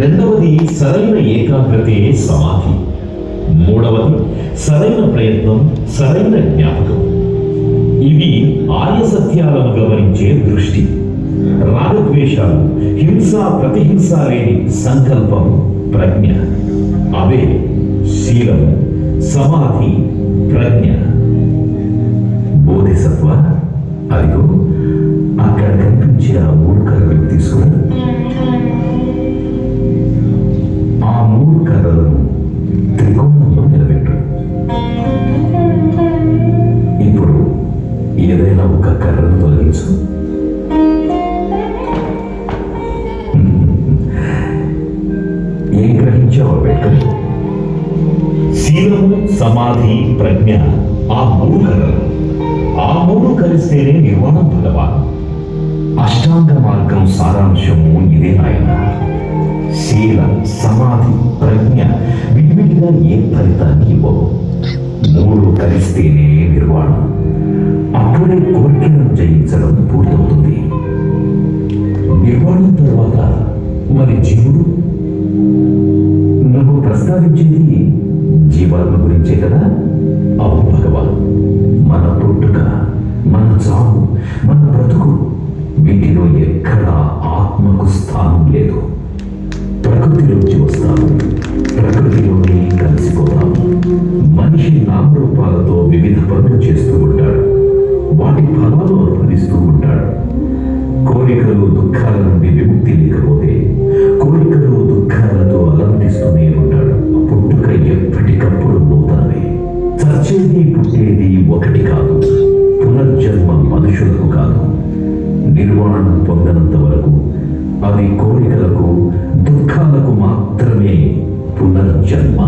రెండవది సరైన ఏకాగ్రతే సమాధి. మూడవది సరైన ప్రయత్నం సరైన జ్ఞాపకం. ఇవి ఆర్య సత్యాలను గమనించే దృష్టి. రాగద్వేషాలు హింస ప్రతిహింస లేని సంకల్పం ప్రజ్ఞ. అవే శీలం సమాధి ప్రజ్ఞ. బోధిసత్వ అదిగో అక్కడ కనిపించే ఆ మూడు కర్రలు తీసుకురా ఏదైనా ఒక కర్రను తొలగించు ఏం గ్రహించావు అంబేద్కర్ శీలము సమాధి ప్రజ్ఞ ఆ మూడు కర్రలు ఆ మూడు కలిస్తేనే నిర్వాణం భగవాన్ అష్టాంగ మార్గం సారాంశము ఇదే నాయన శీల సమాధి ప్రజ్ఞ విడివిడిగా ఏ ఫలితాన్ని ఇవ్వవు మూడు కలిస్తేనే నిర్వాణం అప్పుడే కోరికలను జయించడం పూర్తవుతుంది. నిర్మాణం తర్వాత మరి జీవుడు? నువ్వు ప్రస్తావించేది జీవాత్మ గురించే కదా? అవును భగవాన్. మన పుట్టుక మన చావు మన బ్రతుకు వీటిలో ఎక్కడా ఆత్మకు స్థానం లేదు. ప్రకృతిలోంచి వస్తాము. ప్రకృతిలోనే కలిసిపోతాము. మనిషి నామరూపాలతో వివిధ పనులు చేస్తూ ఉంటాడు. కోరికలు దుఃఖాల నుండి విముక్తి లేకపోతే కోరికలు దుఃఖాలతో అలంటిస్తూనే ఉంటాడు పుట్టుక ఎప్పటికప్పుడు నూతనమే చచ్చేది పుట్టేది ఒకటి కాదు. పునర్జన్మ మనుషులకు కాదు. నిర్వాణం పొందనంత వరకు అది కోరికలకు దుఃఖాలకు మాత్రమే పునర్జన్మ.